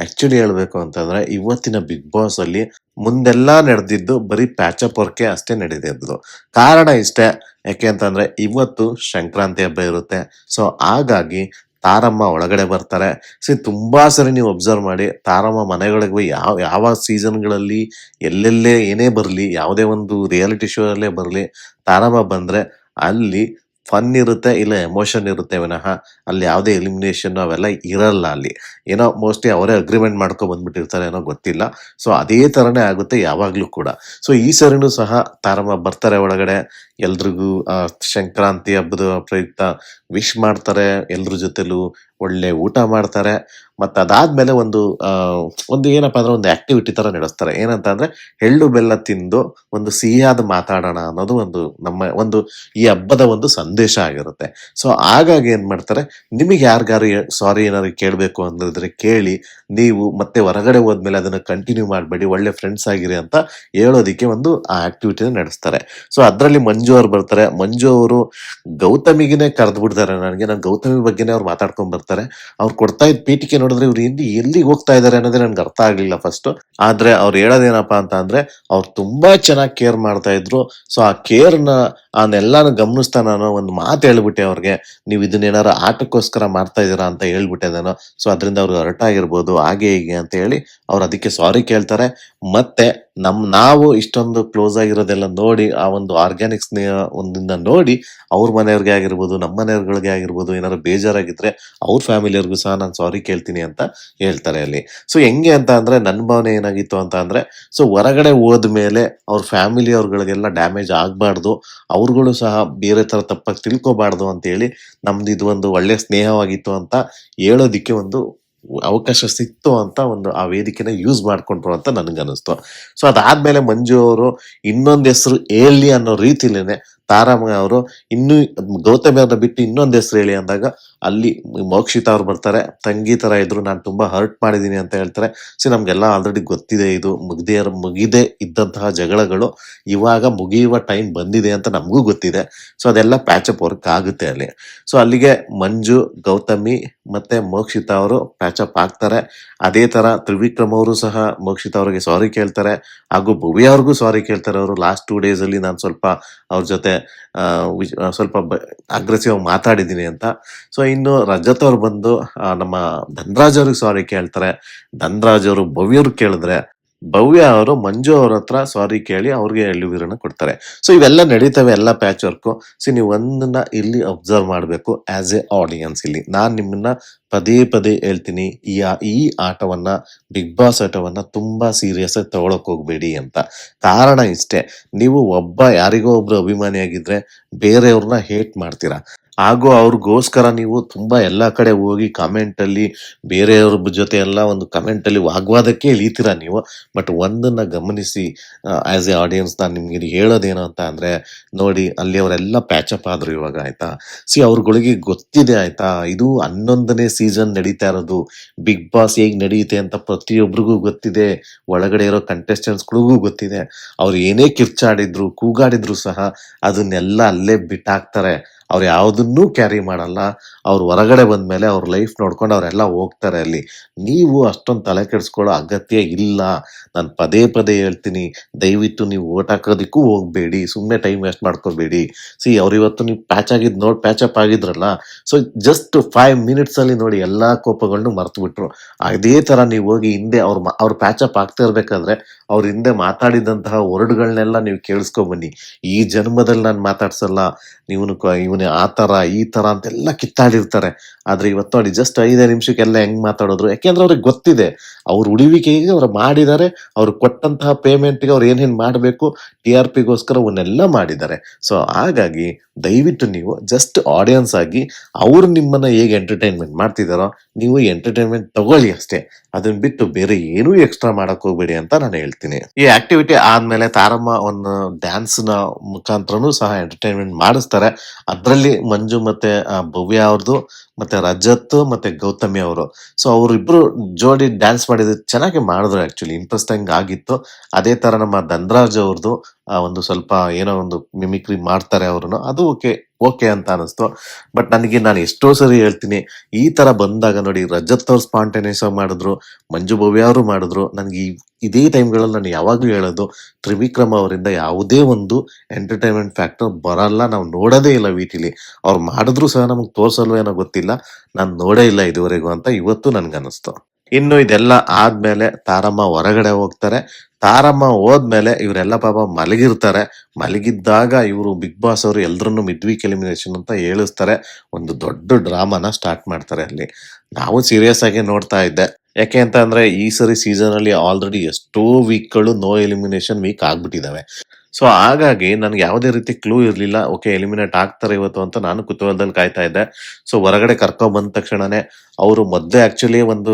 ಆಕ್ಚುಲಿ ಹೇಳ್ಬೇಕು ಅಂತಂದ್ರೆ ಇವತ್ತಿನ ಬಿಗ್ ಬಾಸ್ ಅಲ್ಲಿ ಮುಂದೆಲ್ಲಾ ನಡೆದಿದ್ದು ಬರೀ ಪ್ಯಾಚಪ್ ವರ್ಕೆ ಅಷ್ಟೇ ನಡೆದಿದ್ದು ಕಾರಣ ಇಷ್ಟೇ, ಯಾಕೆ ಅಂತಂದ್ರೆ ಇವತ್ತು ಸಂಕ್ರಾಂತಿ ಹಬ್ಬ ಇರುತ್ತೆ. ಸೊ ಹಾಗಾಗಿ ತಾರಮ್ಮ ಒಳಗಡೆ ಬರ್ತಾರೆ. ಸಿ ತುಂಬಾ ಸರಿ ನೀವು ಅಬ್ಸರ್ವ್ ಮಾಡಿ, ತಾರಮ್ಮ ಮನೆಗಳಿಗೆ ಯಾವ ಯಾವ ಸೀಸನ್ಗಳಲ್ಲಿ ಎಲ್ಲೆಲ್ಲೇ ಏನೇ ಬರಲಿ, ಯಾವುದೇ ಒಂದು ರಿಯಾಲಿಟಿ ಶೋ ಅಲ್ಲೇ ಬರಲಿ, ತಾರಮ್ಮ ಬಂದ್ರೆ ಅಲ್ಲಿ ಫನ್ ಇರುತ್ತೆ, ಇಲ್ಲ ಎಮೋಷನ್ ಇರುತ್ತೆ ವಿನಃ. ಅಲ್ಲಿ ಯಾವುದೇ ಎಲಿಮಿನೇಷನ್ ಅವೆಲ್ಲ ಇರಲ್ಲ ಅಲ್ಲಿ. ಏನೋ ಮೋಸ್ಟ್ಲಿ ಅವರೇ ಅಗ್ರಿಮೆಂಟ್ ಮಾಡ್ಕೊಂಡು ಬಂದ್ಬಿಟ್ಟಿರ್ತಾರೆ ಏನೋ ಗೊತ್ತಿಲ್ಲ. ಸೊ ಅದೇ ಥರನೇ ಆಗುತ್ತೆ ಯಾವಾಗಲೂ ಕೂಡ. ಸೊ ಈ ಸರಿನೂ ಸಹ ತಾರಮ್ಮ ಬರ್ತಾರೆ ಒಳಗಡೆ. ಎಲ್ರಿಗೂ ಸಂಕ್ರಾಂತಿ ಹಬ್ಬದ ಪ್ರಯುಕ್ತ ವಿಶ್ ಮಾಡ್ತಾರೆ. ಎಲ್ರ ಜೊತೆಲೂ ಒಳ್ಳೆ ಊಟ ಮಾಡ್ತಾರೆ. ಮತ್ತು ಅದಾದ್ಮೇಲೆ ಒಂದು ಒಂದು ಏನಪ್ಪ ಅಂದರೆ ಒಂದು ಆ್ಯಕ್ಟಿವಿಟಿ ಥರ ನಡೆಸ್ತಾರೆ. ಏನಂತ ಅಂದರೆ ಎಳ್ಳು ಬೆಲ್ಲ ತಿಂದು ಒಂದು ಸಿಹಿಯಾದ ಮಾತಾಡೋಣ ಅನ್ನೋದು ಒಂದು ನಮ್ಮ ಒಂದು ಈ ಹಬ್ಬದ ಒಂದು ಸಂದೇಶ ಆಗಿರುತ್ತೆ. ಸೊ ಹಾಗಾಗಿ ಏನು ಮಾಡ್ತಾರೆ ನಿಮಗೆ ಯಾರಿಗಾರು ಸಾರಿ ಏನಾದ್ರು ಕೇಳಬೇಕು ಅಂದ್ರೆ ಕೇಳಿ, ನೀವು ಮತ್ತೆ ಹೊರಗಡೆ ಹೋದ್ಮೇಲೆ ಅದನ್ನ ಕಂಟಿನ್ಯೂ ಮಾಡಬೇಡಿ, ಒಳ್ಳೆ ಫ್ರೆಂಡ್ಸ್ ಆಗಿರಿ ಅಂತ ಹೇಳೋದಿಕ್ಕೆ ಒಂದು ಆ ಆಕ್ಟಿವಿಟಿನ ನಡೆಸ್ತಾರೆ. ಸೊ ಅದರಲ್ಲಿ ಮಂಜು ಅವ್ರು ಬರ್ತಾರೆ. ಮಂಜು ಅವರು ಗೌತಮಿಗಿನೇ ಕರೆದು ಬಿಡ್ತಾರೆ. ನನಗೆ ನಾನು ಗೌತಮಿ ಬಗ್ಗೆನೇ ಅವ್ರು ಮಾತಾಡ್ಕೊಂಡ್ ಬರ್ತಾರೆ. ಅವ್ರು ಕೊಡ್ತಾ ಇದ್ದ ಪೀಠಿಕೆ ನೋಡಿದ್ರೆ ಇವ್ರು ಎಲ್ಲಿ ಎಲ್ಲಿಗೆ ಹೋಗ್ತಾ ಇದ್ದಾರೆ ಅನ್ನೋದೇ ನನ್ಗೆ ಅರ್ಥ ಆಗ್ಲಿಲ್ಲ ಫಸ್ಟ್ ಆದ್ರೆ ಅವ್ರು ಹೇಳೋದೇನಪ್ಪ ಅಂತ ಅಂದ್ರೆ, ಅವ್ರು ತುಂಬಾ ಚೆನ್ನಾಗಿ ಕೇರ್ ಮಾಡ್ತಾ ಇದ್ರು. ಸೊ ಆ ಕೇರ್ನ ಅದನ್ನೆಲ್ಲಾನು ಗಮನಿಸ್ತಾ ನಾನು ಒಂದು ಮಾತು ಹೇಳ್ಬಿಟ್ಟೆ ಅವ್ರಿಗೆ. ನೀವು ಇದನ್ನೇನಾರ ಆಟಕ್ಕೋಸ್ಕರ ಮಾಡ್ತಾ ಇದ್ದೀರಾ ಅಂತ ಹೇಳ್ಬಿಟ್ಟೆ ಸೊ ಅದರಿಂದ ಅವ್ರಿಗೆ ಹರ್ಟ್ ಆಗಿರ್ಬೋದು ಹಾಗೆ ಹೀಗೆ ಅಂತ ಹೇಳಿ ಅವ್ರು ಅದಕ್ಕೆ ಸಾರಿ ಕೇಳ್ತಾರೆ. ಮತ್ತೆ ನಮ್ ನಾವು ಇಷ್ಟೊಂದು ಕ್ಲೋಸ್ ಆಗಿರೋದೆಲ್ಲ ನೋಡಿ, ಆ ಒಂದು ಆರ್ಗ್ಯಾನಿಕ್ ಸ್ನೇಹ ಒಂದಿಂದ ನೋಡಿ ಅವ್ರ ಮನೆಯವ್ರಿಗೆ ಆಗಿರ್ಬೋದು ನಮ್ಮ ಮನೆಯವ್ರಗಳಿಗೆ ಆಗಿರ್ಬೋದು, ಏನಾದ್ರು ಬೇಜಾರಾಗಿದ್ರೆ ಅವ್ರ ಫ್ಯಾಮಿಲಿಯವ್ರಿಗೂ ಸಹ ನಾನು ಸಾರಿ ಕೇಳ್ತೀನಿ ಅಂತ ಹೇಳ್ತಾರೆ ಅಲ್ಲಿ. ಸೊ ಹೆಂಗೆ ಅಂತ ಅಂದ್ರೆ ನನ್ನ ಭಾವನೆ ಏನಾಗಿತ್ತು ಅಂತ ಅಂದ್ರೆ ಸೊ ಹೊರಗಡೆ ಹೋದ್ಮೇಲೆ ಅವ್ರ ಫ್ಯಾಮಿಲಿ ಅವ್ರಗಳಿಗೆಲ್ಲ ಡ್ಯಾಮೇಜ್ ಆಗಬಾರ್ದು, ಅವ್ರುಗಳು ಸಹ ಬೇರೆ ತರ ತಪ್ಪಾಗಿ ತಿಳ್ಕೊಬಾರ್ದು ಅಂತ ಹೇಳಿ ನಮ್ದು ಇದು ಒಂದು ಒಳ್ಳೆ ಸ್ನೇಹವಾಗಿತ್ತು ಅಂತ ಹೇಳೋದಿಕ್ಕೆ ಒಂದು ಅವಕಾಶ ಸಿಕ್ತು ಅಂತ ಒಂದು ಆ ವೇದಿಕೆನ ಯೂಸ್ ಮಾಡ್ಕೊಂಡ್ರು ಅಂತ ನನಗನ್ನಿಸ್ತು. ಸೊ ಅದಾದ್ಮೇಲೆ ಮಂಜು ಅವರು ಇನ್ನೊಂದು ಹೆಸರು ಹೇಳಿ ಅನ್ನೋ ರೀತಿಲೇನೆ ತಾರಮ್ಮ ಅವರು ಇನ್ನೂ ಗೌತಮಿಯವ್ರನ್ನ ಬಿಟ್ಟು ಇನ್ನೊಂದು ಹೆಸರು ಹೇಳಿ ಅಂದಾಗ ಅಲ್ಲಿ ಮೋಕ್ಷಿತಾ ಅವ್ರು ಬರ್ತಾರೆ. ತಂಗಿ ತರ ಇದ್ರು, ನಾನು ತುಂಬಾ ಹರ್ಟ್ ಮಾಡಿದ್ದೀನಿ ಅಂತ ಹೇಳ್ತಾರೆ. ಸೊ ನಮ್ಗೆಲ್ಲ ಆಲ್ರೆಡಿ ಗೊತ್ತಿದೆ ಇದು. ಮುಗ್ದೇ ಮುಗಿದೆ ಇದ್ದಂತಹ ಜಗಳಗಳು ಇವಾಗ ಮುಗಿಯುವ ಟೈಮ್ ಬಂದಿದೆ ಅಂತ ನಮಗೂ ಗೊತ್ತಿದೆ. ಸೊ ಅದೆಲ್ಲ ಪ್ಯಾಚಪ್ ವರ್ಕ್ ಆಗುತ್ತೆ ಅಲ್ಲಿ. ಸೊ ಅಲ್ಲಿಗೆ ಮಂಜು, ಗೌತಮಿ ಮತ್ತೆ ಮೋಕ್ಷಿತಾ ಅವರು ಪ್ಯಾಚಪ್ ಆಗ್ತಾರೆ. ಅದೇ ತರ ತ್ರಿವಿಕ್ರಮ್ ಅವರು ಸಹ ಮೋಕ್ಷಿತ ಅವರಿಗೆ ಸಾರಿ ಕೇಳ್ತಾರೆ. ಹಾಗೂ ಭುವಿ ಅವ್ರಿಗೂ ಸಾರಿ ಕೇಳ್ತಾರೆ ಅವರು. ಲಾಸ್ಟ್ ಟೂ ಅಲ್ಲಿ ನಾನು ಸ್ವಲ್ಪ ಅವ್ರ ಜೊತೆ ಸ್ವಲ್ಪ ಅಗ್ರೆಸಿವ್ ಮಾತಾಡಿದ್ದೀನಿ ಅಂತ. ಸೊ ಇನ್ನು ರಜತ್ ಅವ್ರು ಬಂದು ನಮ್ಮ ಧನ್ರಾಜ್ ಅವ್ರಿಗೆ ಸಾರಿ ಕೇಳ್ತಾರೆ. ಧನ್ರಾಜ್ ಅವರು ಭವ್ಯವ್ರಿಗೆ ಕೇಳಿದ್ರೆ ಭವ್ಯ ಅವರು, ಮಂಜು ಅವ್ರ ಹತ್ರ ಸಾರಿ ಕೇಳಿ ಅವ್ರಿಗೆ ಎಳ್ಳುವೀರನ್ನ ಕೊಡ್ತಾರೆ. ಸೊ ಇವೆಲ್ಲ ನಡೀತವೆ, ಎಲ್ಲ ಪ್ಯಾಚ್ ವರ್ಕು ಸೊ ನೀವು ಒಂದನ್ನ ಇಲ್ಲಿ ಅಬ್ಸರ್ವ್ ಮಾಡಬೇಕು ಆಸ್ ಎ ಆಡಿಯನ್ಸ್ ಇಲ್ಲಿ. ನಾನು ನಿಮ್ಮನ್ನ ಪದೇ ಪದೇ ಹೇಳ್ತೀನಿ, ಈ ಈ ಆಟವನ್ನ ಬಿಗ್ ಬಾಸ್ ಆಟವನ್ನ ತುಂಬಾ ಸೀರಿಯಸ್ ಆಗಿ ತಗೊಳಕ್ ಹೋಗ್ಬೇಡಿ ಅಂತ. ಕಾರಣ ಇಷ್ಟೇ, ನೀವು ಒಬ್ಬ ಯಾರಿಗೋ ಒಬ್ರು ಅಭಿಮಾನಿಯಾಗಿದ್ರೆ ಬೇರೆಯವ್ರನ್ನ ಹೇಟ್ ಮಾಡ್ತೀರಾ? ಹಾಗೂ ಅವ್ರಿಗೋಸ್ಕರ ನೀವು ತುಂಬ ಎಲ್ಲ ಕಡೆ ಹೋಗಿ ಕಾಮೆಂಟಲ್ಲಿ ಬೇರೆಯವ್ರ ಜೊತೆ ಎಲ್ಲ ಒಂದು ಕಮೆಂಟಲ್ಲಿ ವಾಗ್ವಾದಕ್ಕೆ ಇಳೀತೀರ ನೀವು. ಬಟ್ ಒಂದನ್ನು ಗಮನಿಸಿ ಆ್ಯಸ್ ಎ ಆಡಿಯನ್ಸ್ ನಾನು ನಿಮಗೆ ಹೇಳೋದೇನು ಅಂತ ಅಂದರೆ, ನೋಡಿ ಅಲ್ಲಿ ಅವರೆಲ್ಲ ಪ್ಯಾಚಪ್ ಆದರು ಇವಾಗ ಆಯಿತಾ? ಸಿ ಅವ್ರಗಳಿಗೆ ಗೊತ್ತಿದೆ ಆಯಿತಾ? ಇದು ಹನ್ನೊಂದನೇ ಸೀಸನ್ ನಡೀತಾ ಇರೋದು. ಬಿಗ್ ಬಾಸ್ ಹೇಗೆ ನಡೆಯುತ್ತೆ ಅಂತ ಪ್ರತಿಯೊಬ್ಬರಿಗೂ ಗೊತ್ತಿದೆ. ಒಳಗಡೆ ಇರೋ ಕಂಟೆಸ್ಟೆಂಟ್ಸ್ಗಳಿಗೂ ಗೊತ್ತಿದೆ. ಅವ್ರು ಏನೇ ಕಿರ್ಚಾಡಿದ್ರು, ಕೂಗಾಡಿದ್ರು ಸಹ, ಅದನ್ನೆಲ್ಲ ಅಲ್ಲೇ ಬಿಟ್ಟಾಕ್ತಾರೆ. ಅವ್ರು ಯಾವುದನ್ನೂ ಕ್ಯಾರಿ ಮಾಡಲ್ಲ. ಅವ್ರು ಹೊರಗಡೆ ಬಂದ ಮೇಲೆ ಅವ್ರ ಲೈಫ್ ನೋಡ್ಕೊಂಡು ಅವರೆಲ್ಲ ಹೋಗ್ತಾರೆ ಅಲ್ಲಿ. ನೀವು ಅಷ್ಟೊಂದು ತಲೆ ಕೆಡಿಸ್ಕೊಳ್ಳೋ ಅಗತ್ಯ ಇಲ್ಲ. ನಾನು ಪದೇ ಪದೇ ಹೇಳ್ತೀನಿ, ದಯವಿಟ್ಟು ನೀವು ಓಟ್ ಹಾಕೋದಕ್ಕೂ ಹೋಗಬೇಡಿ. ಸುಮ್ಮನೆ ಟೈಮ್ ವೇಸ್ಟ್ ಮಾಡ್ಕೋಬೇಡಿ. ಸಿ ಅವ್ರು ಇವತ್ತು ನೀವು ಪ್ಯಾಚ್ ಆಗಿದ್ದು ನೋಡಿ ಪ್ಯಾಚ್ ಅಪ್ ಆಗಿದ್ರಲ್ಲ ಸೊ ಜಸ್ಟ್ ಫೈವ್ ಮಿನಿಟ್ಸಲ್ಲಿ ನೋಡಿ ಎಲ್ಲ ಕೋಪಗಳನ್ನು ಮರ್ತು ಬಿಟ್ರು ಅದೇ ತರ ನೀವು ಹೋಗಿ ಹಿಂದೆ ಅವ್ರ ಅವ್ರ ಪ್ಯಾಚ್ ಅಪ್ ಆಗ್ತಾ ಇರಬೇಕಾದ್ರೆ ಅವ್ರ ಹಿಂದೆ ಮಾತಾಡಿದಂತಹ ವರ್ಡ್ಗಳನ್ನೆಲ್ಲ ನೀವು ಕೇಳಿಸ್ಕೊಬನ್ನಿ ಈ ಜನ್ಮದಲ್ಲಿ ನಾನು ಮಾತಾಡ್ಸಲ್ಲ ಇವನು ಇವನು ಆ ತರ, ಈ ತರ ಅಂತೆಲ್ಲ ಕಿತ್ತಾಡಿರ್ತಾರೆ. ಆದ್ರೆ ಇವತ್ತು ನೋಡಿ ಜಸ್ಟ್ ಐದೇ ನಿಮಿಷಕ್ಕೆಲ್ಲ ಹೆಂಗ್ ಮಾತಾಡೋದ್ರು? ಯಾಕೆಂದ್ರೆ ಅವ್ರಿಗೆ ಗೊತ್ತಿದೆ. ಅವ್ರ ಉಳಿವಿಕೆಗೆ ಅವ್ರು ಮಾಡಿದ್ದಾರೆ, ಅವ್ರು ಕೊಟ್ಟಂತಹ ಪೇಮೆಂಟ್ಗೆ ಅವ್ರು ಏನೇನು ಮಾಡಬೇಕು ಟಿ ಆರ್ ಪಿಗೋಸ್ಕರ ಅವನ್ನೆಲ್ಲ ಮಾಡಿದ್ದಾರೆ. ಸೊ ಹಾಗಾಗಿ ದಯವಿಟ್ಟು ನೀವು ಜಸ್ಟ್ ಆಡಿಯನ್ಸ್ ಆಗಿ ಅವ್ರು ನಿಮ್ಮನ್ನ ಹೇಗೆ ಎಂಟರ್ಟೈನ್ಮೆಂಟ್ ಮಾಡ್ತಿದಾರೋ, ನೀವು ಎಂಟರ್ಟೈನ್ಮೆಂಟ್ ತಗೊಳ್ಳಿ ಅಷ್ಟೇ. ಅದನ್ನ ಬಿಟ್ಟು ಬೇರೆ ಏನೂ ಎಕ್ಸ್ಟ್ರಾ ಮಾಡಕ್ ಹೋಗ್ಬೇಡಿ ಅಂತ ನಾನು ಹೇಳ್ತೀನಿ. ಈ ಆಕ್ಟಿವಿಟಿ ಆದ್ಮೇಲೆ ತಾರಮ್ಮ ಒಂದು ಡ್ಯಾನ್ಸ್ನ ಮುಖಾಂತರನು ಸಹ ಎಂಟರ್ಟೈನ್ಮೆಂಟ್ ಮಾಡಿಸ್ತಾರೆ. ಅದ್ರಲ್ಲಿ ಮಂಜು ಮತ್ತೆ ಭವ್ಯ ಅವ್ರದ್ದು ಮತ್ತೆ ರಜತ್, ಮತ್ತೆ ಗೌತಮಿ ಅವರು. ಸೊ ಅವರಿಬ್ರು ಜೋಡಿ ಡ್ಯಾನ್ಸ್ ಮಾಡಿದ್ರು ಚೆನ್ನಾಗಿ ಮಾಡಿದ್ರು ಆಕ್ಚುಲಿ ಇಂಟ್ರೆಸ್ಟಿಂಗ್ ಆಗಿತ್ತು. ಅದೇ ತರ ನಮ್ಮ ಧನ್ರಾಜ್ ಅವ್ರದ್ದು ಒಂದು ಸ್ವಲ್ಪ ಏನೋ ಒಂದು ಮಿಮಿಕ್ರಿ ಮಾಡ್ತಾರೆ ಅವ್ರನ್ನು ಅದು ಓಕೆ ಓಕೆ ಅಂತ ಅನಿಸ್ತು. ಬಟ್ ನನಗೆ ನಾನು ಎಷ್ಟೋ ಸರಿ ಹೇಳ್ತೀನಿ, ಈ ತರ ಬಂದಾಗ ನೋಡಿ ರಜತ್ ಅವ್ರು ಸ್ಪಾಂಟೇನಿಯಸ್ ಮಾಡಿದ್ರು, ಮಂಜು ಭವ್ಯ ಅವರು ಮಾಡಿದ್ರು, ನನಗೆ ಇದೇ ಟೈಮ್ಗಳಲ್ಲಿ ನಾನು ಯಾವಾಗಲೂ ಹೇಳೋದು, ತ್ರಿವಿಕ್ರಮ ಅವರಿಂದ ಯಾವುದೇ ಒಂದು ಎಂಟರ್ಟೈನ್ಮೆಂಟ್ ಫ್ಯಾಕ್ಟರ್ ಬರಲ್ಲ, ನಾವು ನೋಡೋದೇ ಇಲ್ಲ ವೀಟಿಲಿ. ಅವ್ರು ಮಾಡಿದ್ರು ಸಹ ನಮಗೆ ತೋರಿಸಲ್ವೇನೋ ಗೊತ್ತಿಲ್ಲ, ನಾನು ನೋಡೇ ಇಲ್ಲ ಇದುವರೆಗೂ ಅಂತ ಇವತ್ತು ನನ್ಗನ್ನಿಸ್ತು ಇನ್ನು ಇದೆಲ್ಲ ಆದ್ಮೇಲೆ ತಾರಮ್ಮ ಹೊರಗಡೆ ಹೋಗ್ತಾರೆ. ತಾರಮ್ಮ ಹೋದ್ಮೇಲೆ ಇವರೆಲ್ಲ ಪಾಪ ಮಲಗಿರ್ತಾರೆ. ಮಲಗಿದ್ದಾಗ ಇವರು ಬಿಗ್ ಬಾಸ್ ಅವರು ಎಲ್ರನ್ನು ಮಿಡ್ ವೀಕ್ ಎಲಿಮಿನೇಷನ್ ಅಂತ ಹೇಳಿಸ್ತಾರೆ. ಒಂದು ದೊಡ್ಡ ಡ್ರಾಮಾನ ಸ್ಟಾರ್ಟ್ ಮಾಡ್ತಾರೆ ಅಲ್ಲಿ. ನಾವು ಸೀರಿಯಸ್ ಆಗಿ ನೋಡ್ತಾ ಇದ್ದೆ. ಯಾಕೆ ಅಂತ ಅಂದ್ರೆ ಈ ಸರಿ ಸೀಸನ್ ಅಲ್ಲಿ ಆಲ್ರೆಡಿ ಎಷ್ಟೋ ವೀಕ್ಗಳು ನೋ ಎಲಿಮಿನೇಷನ್ ವೀಕ್ ಆಗ್ಬಿಟ್ಟಿದಾವೆ. ಸೊ ಹಾಗಾಗಿ ನನಗೆ ಯಾವುದೇ ರೀತಿ ಕ್ಲೂ ಇರಲಿಲ್ಲ. ಓಕೆ ಎಲಿಮಿನೇಟ್ ಆಗ್ತಾರೆ ಇವತ್ತು ಅಂತ ನಾನು ಕುತೂಹಲದಲ್ಲಿ ಕಾಯ್ತಾ ಇದ್ದೆ. ಸೊ ಹೊರಗಡೆ ಕರ್ಕೊಂಬಂದ ತಕ್ಷಣನೇ ಅವರು ಮೊದಲೇ ಆ್ಯಕ್ಚುಲಿ ಒಂದು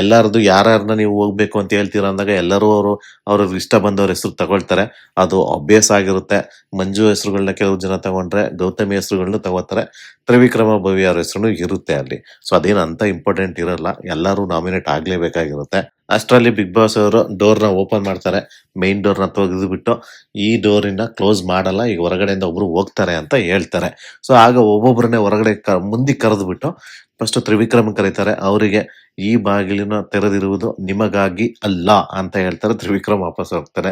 ಎಲ್ಲರದು ಯಾರ್ಯಾರನ್ನ ನೀವು ಹೋಗ್ಬೇಕು ಅಂತ ಹೇಳ್ತೀರ ಅಂದಾಗ ಎಲ್ಲರೂ ಅವರು, ಅವ್ರ ಇಷ್ಟ ಬಂದವ್ರ ಹೆಸರು ತಗೊಳ್ತಾರೆ. ಅದು ಅಭ್ಯಾಸ ಆಗಿರುತ್ತೆ. ಮಂಜು ಹೆಸರುಗಳನ್ನ ಕೆಲವು ಜನ ತಗೊಂಡ್ರೆ, ಗೌತಮಿ ಹೆಸರುಗಳನ್ನ ತಗೋತಾರೆ. ತ್ರಿವಿಕ್ರಮ ಭವಿ ಅವ್ರ ಹೆಸರು ಇರುತ್ತೆ ಅಲ್ಲಿ. ಸೊ ಅದೇನು ಅಂತ ಇಂಪಾರ್ಟೆಂಟ್ ಇರಲ್ಲ. ಎಲ್ಲರೂ ನಾಮಿನೇಟ್ ಆಗ್ಲೇಬೇಕಾಗಿರುತ್ತೆ. ಅಷ್ಟರಲ್ಲಿ ಬಿಗ್ ಬಾಸ್ ಅವರು ಡೋರ್ನ ಓಪನ್ ಮಾಡ್ತಾರೆ. ಮೈನ್ ಡೋರ್ನ ತೆಗೆದುಬಿಟ್ಟು ಈ ಡೋರಿನ ಕ್ಲೋಸ್ ಮಾಡಲ್ಲ, ಈಗ ಹೊರಗಡೆಯಿಂದ ಒಬ್ರು ಹೋಗ್ತಾರೆ ಅಂತ ಹೇಳ್ತಾರೆ. ಸೊ ಆಗ ಒಬ್ಬೊಬ್ಬರನ್ನೇ ಹೊರಗಡೆ ಕ, ಮುಂದೆ ಕರೆದ್ಬಿಟ್ಟು ಫಸ್ಟ್ ತ್ರಿವಿಕ್ರಮ್ ಕರೀತಾರೆ, ಅವರಿಗೆ ಈ ಬಾಗಿಲಿನ ತೆರೆದಿರುವುದು ನಿಮಗಾಗಿ ಅಲ್ಲ ಅಂತ ಹೇಳ್ತಾರೆ, ತ್ರಿವಿಕ್ರಮ್ ವಾಪಸ್ ಹೋಗ್ತಾರೆ.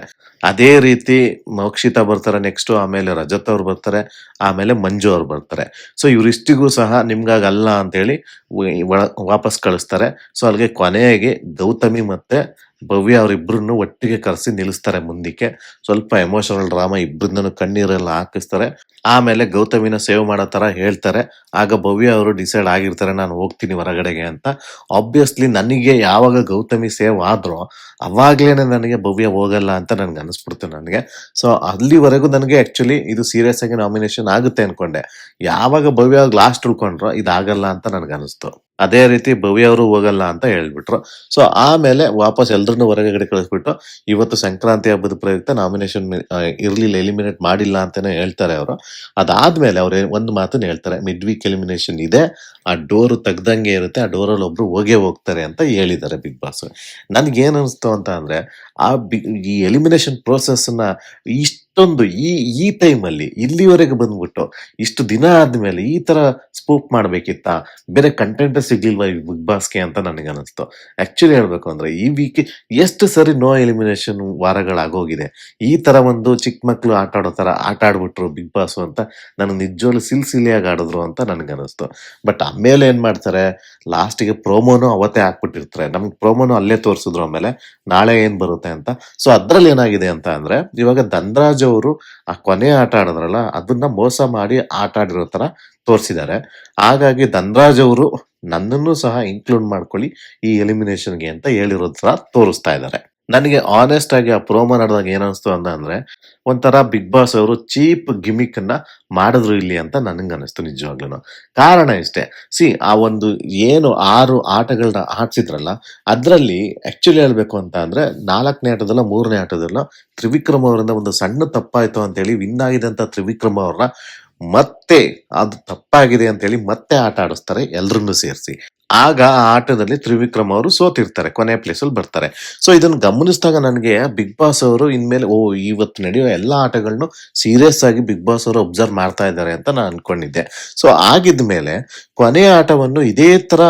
ಅದೇ ರೀತಿ ಮೋಕ್ಷಿತ ಬರ್ತಾರೆ ನೆಕ್ಸ್ಟ್ ಆಮೇಲೆ ರಜತ್ ಅವ್ರು ಬರ್ತಾರೆ, ಆಮೇಲೆ ಮಂಜು ಅವ್ರು ಬರ್ತಾರೆ. ಸೊ ಇವರಿಷ್ಟಿಗೂ ಸಹ ನಿಮ್ಗಾಗಲ್ಲ ಅಂತ ಹೇಳಿ ವಾಪಸ್ ಕಳಿಸ್ತಾರೆ. ಸೊ ಅಲ್ಲಿಗೆ ಕೊನೆಗೆ ಗೌತಮಿ ಮತ್ತೆ ಭವ್ಯ ಅವರಿಬ್ಬರನ್ನು ಒಟ್ಟಿಗೆ ಕರೆಸಿ ನಿಲ್ಲಿಸ್ತಾರೆ ಮುಂದಕ್ಕೆ. ಸ್ವಲ್ಪ ಎಮೋಷನಲ್ ಡ್ರಾಮಾ ಇಬ್ಬರನ್ನು ಕಣ್ಣೀರೆಲ್ಲ ಹಾಕಿಸ್ತಾರೆ. ಆಮೇಲೆ ಗೌತಮಿನ ಸೇವ್ ಮಾಡೋ ತರ ಹೇಳ್ತಾರೆ. ಆಗ ಭವ್ಯ ಅವರು ಡಿಸೈಡ್ ಆಗಿರ್ತಾರೆ, ನಾನು ಹೋಗ್ತೀನಿ ಹೊರಗಡೆಗೆ ಅಂತ. ಆಬ್ವಿಯಸ್ಲಿ ನನಗೆ ಯಾವಾಗ ಗೌತಮಿ ಸೇವ್ ಆದ್ರೋ ಅವಾಗ್ಲೇನೆ ನನಗೆ ಭವ್ಯ ಹೋಗಲ್ಲ ಅಂತ ನನ್ಗೆ ಅನಿಸ್ಬಿಡ್ತು ನನಗೆ. ಸೊ ಅಲ್ಲಿವರೆಗೂ ನನಗೆ ಆಕ್ಚುಲಿ ಇದು ಸೀರಿಯಸ್ ಆಗಿ ನಾಮಿನೇಷನ್ ಆಗುತ್ತೆ ಅನ್ಕೊಂಡೆ. ಯಾವಾಗ ಭವ್ಯ ಲಾಸ್ಟ್ ಉಳ್ಕೊಂಡ್ರೋ ಇದಾಗಲ್ಲ ಅಂತ ನನ್ಗೆ ಅನಿಸ್ತು. ಅದೇ ರೀತಿ ಭವ್ಯ ಅವರು ಹೋಗಲ್ಲ ಅಂತ ಹೇಳ್ಬಿಟ್ರು. ಸೊ ಆಮೇಲೆ ವಾಪಸ್ ಎಲ್ರನ್ನೂ ಹೊರಗಡೆ ಕಳಿಸ್ಬಿಟ್ಟು ಇವತ್ತು ಸಂಕ್ರಾಂತಿ ಹಬ್ಬದ ಪ್ರಯುಕ್ತ ನಾಮಿನೇಷನ್ ಇರ್ಲಿಲ್ಲ ಎಲಿಮಿನೇಟ್ ಮಾಡಿಲ್ಲ ಅಂತಾನೆ ಹೇಳ್ತಾರೆ ಅವರು. ಅದಾದ್ಮೇಲೆ ಅವ್ರು ಒಂದು ಮಾತನ್ನು ಹೇಳ್ತಾರೆ. ಮಿಡ್ ವೀಕ್ ಎಲಿಮಿನೇಷನ್ ಇದೆ. ಆ ಡೋರು ತೆಗ್ದಂಗೆ ಇರುತ್ತೆ, ಆ ಡೋರಲ್ಲಿ ಒಬ್ರು ಹೋಗೇ ಹೋಗ್ತಾರೆ ಅಂತ ಹೇಳಿದ್ದಾರೆ ಬಿಗ್ ಬಾಸ್ ನನ್ಗೆ ಏನ್ ಅನಿಸ್ತು ಅಂತ ಅಂದ್ರೆ, ಆ ಬಿ, ಈ ಎಲಿಮಿನೇಷನ್ ಪ್ರೋಸೆಸ್ನ ಇಷ್ಟೊಂದು ಈ ಈ ಟೈಮಲ್ಲಿ ಇಲ್ಲಿವರೆಗೆ ಬಂದ್ಬಿಟ್ಟು, ಇಷ್ಟು ದಿನ ಆದ್ಮೇಲೆ ಈ ತರ ಸ್ಪೂಪ್ ಮಾಡ್ಬೇಕಿತ್ತ, ಬೇರೆ ಕಂಟೆಂಟ್ ಸಿಗ್ಲಿಲ್ವಾ ಈ ಬಿಗ್ ಬಾಸ್ಗೆ ಅಂತ ನನಗೆ ಅನಿಸ್ತು ಆಕ್ಚುಲಿ ಹೇಳ್ಬೇಕು ಅಂದ್ರೆ, ಈ ವೀಕ್ ಎಷ್ಟು ಸರಿ ನೋ ಎಲಿಮಿನೇಷನ್ ವಾರಗಳಾಗೋಗಿದೆ, ಈ ತರ ಒಂದು ಚಿಕ್ಕ ಮಕ್ಕಳು ಆಟ ಆಡೋ ತರ ಆಟ ಆಡ್ಬಿಟ್ರು ಬಿಗ್ ಬಾಸ್ ಅಂತ, ನನಗೆ ನಿಜವಾಗ್ಲು ಸಿಲ್ಸಿಲಿಯಾಗಿ ಆಡಿದ್ರು ಅಂತ ನನಗೆ ಬಟ್ ಆಮೇಲೆ ಏನು ಮಾಡ್ತಾರೆ? ಲಾಸ್ಟಿಗೆ ಪ್ರೋಮೋನು ಅವತ್ತೇ ಹಾಕ್ಬಿಟ್ಟಿರ್ತಾರೆ. ನಮ್ಗೆ ಪ್ರೋಮೋನು ಅಲ್ಲೇ ತೋರಿಸಿದ್ರು ಆಮೇಲೆ ನಾಳೆ ಏನು ಬರುತ್ತೆ ಅಂತ. ಸೊ ಅದರಲ್ಲಿ ಏನಾಗಿದೆ ಅಂತ ಅಂದರೆ, ಇವಾಗ ಧನ್ರಾಜ್ ಅವರು ಆ ಕೊನೆ ಆಟ ಆಡಿದ್ರಲ್ಲ, ಅದನ್ನ ಮೋಸ ಮಾಡಿ ಆಟ ಆಡಿರೋ ತರ ತೋರಿಸಿದ್ದಾರೆ. ಹಾಗಾಗಿ ಧನ್ರಾಜ್ ಅವರು ನನ್ನನ್ನು ಸಹ ಇನ್ಕ್ಲೂಡ್ ಮಾಡ್ಕೊಳ್ಳಿ ಈ ಎಲಿಮಿನೇಷನ್ಗೆ ಅಂತ ಹೇಳಿರೋ ತರ ತೋರಿಸ್ತಾ ಇದ್ದಾರೆ. ನನಗೆ ಆನೆಸ್ಟ್ ಆಗಿ ಆ ಪ್ರೋಮೋ ನಡೆದಾಗ ಏನಿಸ್ತು ಅಂತ ಅಂದ್ರೆ, ಒಂಥರ ಬಿಗ್ ಬಾಸ್ ಅವರು ಚೀಪ್ ಗಿಮಿಕ್ ಅನ್ನ ಮಾಡಿದ್ರು ಇಲ್ಲಿ ಅಂತ ನನಗೆ ಅನಿಸ್ತು ನಿಜವಾಗ್ಲೂ ಕಾರಣ ಇಷ್ಟೇ. ಸಿ ಆ ಒಂದು ಏನು ಆರು ಆಟಗಳನ್ನ ಆಡ್ಸಿದ್ರಲ್ಲ ಅದರಲ್ಲಿ ಆಕ್ಚುಲಿ ಹೇಳ್ಬೇಕು ಅಂತ ಅಂದ್ರೆ, ನಾಲ್ಕನೇ ಆಟದಲ್ಲ ಮೂರನೇ ಆಟದಲ್ಲ ತ್ರಿವಿಕ್ರಮ್ ಅವರಿಂದ ಒಂದು ಸಣ್ಣ ತಪ್ಪಾಯ್ತು ಅಂತೇಳಿ ವಿನ್ ಆಗಿದಂತ ತ್ರಿವಿಕ್ರಮ್ ಅವ್ರನ್ನ ಮತ್ತೆ ಅದು ತಪ್ಪಾಗಿದೆ ಅಂತ ಹೇಳಿ ಮತ್ತೆ ಆಟ ಆಡಿಸ್ತಾರೆ ಎಲ್ರನ್ನೂ ಸೇರಿಸಿ. ಆಗ ಆ ಆಟದಲ್ಲಿ ತ್ರಿವಿಕ್ರಮ್ ಅವರು ಸೋತಿರ್ತಾರೆ ಕೊನೆ ಪ್ಲೇಸಲ್ಲಿ ಬರ್ತಾರೆ. ಸೊ ಇದನ್ನ ಗಮನಿಸಿದಾಗ ನನಗೆ ಬಿಗ್ ಬಾಸ್ ಅವರು ಇನ್ಮೇಲೆ, ಓ, ಇವತ್ತು ನಡೆಯೋ ಎಲ್ಲ ಆಟಗಳನ್ನು ಸೀರಿಯಸ್ ಆಗಿ ಬಿಗ್ ಬಾಸ್ ಅವರು ಅಬ್ಸರ್ವ್ ಮಾಡ್ತಾ ಇದ್ದಾರೆ ಅಂತ ನಾನು ಅನ್ಕೊಂಡಿದ್ದೆ. ಸೊ ಆಗಿದ್ಮೇಲೆ ಕೊನೆಯ ಆಟವನ್ನು ಇದೇ ತರ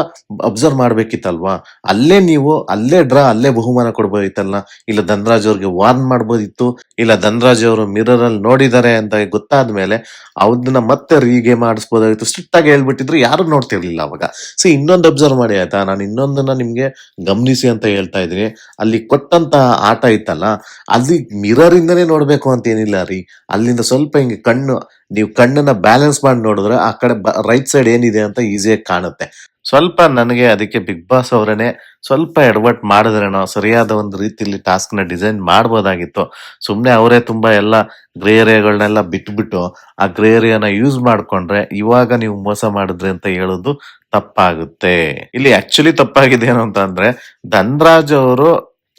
ಅಬ್ಸರ್ವ್ ಮಾಡ್ಬೇಕಿತ್ತಲ್ವಾ? ಅಲ್ಲೇ ನೀವು, ಅಲ್ಲೇ ಡ್ರಾ ಅಲ್ಲೇ ಬಹುಮಾನ ಕೊಡ್ಬೋದಿತ್ತಲ್ಲ? ಇಲ್ಲ ಧನ್ರಾಜ್ ಅವ್ರಿಗೆ ವಾರ್ನ್ ಮಾಡ್ಬೋದಿತ್ತು? ಇಲ್ಲ ಧನ್ರಾಜ್ ಅವರು ಮಿರರ್ ಅಲ್ಲಿ ನೋಡಿದ್ದಾರೆ ಅಂತ ಗೊತ್ತಾದ್ಮೇಲೆ ಅದನ್ನ ಮತ್ತೆ ರೀಗೆ ಮಾಡಿಸ್ಬೋದಾಗಿತ್ತು ಸ್ಟ್ರಿಕ್ಟ್ ಆಗಿ ಹೇಳ್ಬಿಟ್ಟಿದ್ರು, ಯಾರು ನೋಡ್ತಿರ್ಲಿಲ್ಲ ಅವಾಗ. ಸೊ ಇನ್ನೊಂದು ಅಬ್ಸರ್ವ್ ಮಾಡಿ ಆಯ್ತಾ? ನಾನು ಇನ್ನೊಂದನ್ನ ನಿಮ್ಗೆ ಗಮನಿಸಿ ಅಂತ ಹೇಳ್ತಾ ಇದ್ದೀನಿ. ಅಲ್ಲಿ ಕೊಟ್ಟಂತ ಆಟ ಇತ್ತಲ್ಲ, ಅಲ್ಲಿ ಮಿರರ್ ಇಂದನೇ ನೋಡ್ಬೇಕು ಅಂತ ಏನಿಲ್ಲ ರೀ. ಅಲ್ಲಿಂದ ಸ್ವಲ್ಪ ಹಿಂಗೆ ಕಣ್ಣು ನೀವು ಕಣ್ಣನ್ನ ಬ್ಯಾಲೆನ್ಸ್ ಮಾಡಿ ನೋಡಿದ್ರೆ ಆ ಕಡೆ ರೈಟ್ ಸೈಡ್ ಏನಿದೆ ಅಂತ ಈಸಿಯಾಗಿ ಕಾಣುತ್ತೆ. ಸ್ವಲ್ಪ ನನಗೆ ಅದಕ್ಕೆ ಬಿಗ್ ಬಾಸ್ ಅವರೇನೆ ಸ್ವಲ್ಪ ಎಡವಟ್ ಮಾಡಿದ್ರೇನೋ ಸರಿಯಾದ ಒಂದು ರೀತಿಯಲ್ಲಿ ಟಾಸ್ಕ್ನ ಡಿಸೈನ್ ಮಾಡ್ಬೋದಾಗಿತ್ತು. ಸುಮ್ಮನೆ ಅವರೇ ತುಂಬಾ ಎಲ್ಲ ಗ್ರೇ ಏರಿಯಾಗಳನ್ನೆಲ್ಲ ಬಿಟ್ಬಿಟ್ಟು ಆ ಗ್ರೇ ಏರಿಯಾನ ಯೂಸ್ ಮಾಡ್ಕೊಂಡ್ರೆ ಇವಾಗ ನೀವು ಮೋಸ ಮಾಡಿದ್ರಿ ಅಂತ ಹೇಳೋದು ತಪ್ಪಾಗುತ್ತೆ. ಇಲ್ಲಿ ಆಕ್ಚುಲಿ ತಪ್ಪಾಗಿದೆ ಏನು ಅಂತ ಅಂದ್ರೆ ಧನ್ರಾಜ್ ಅವರು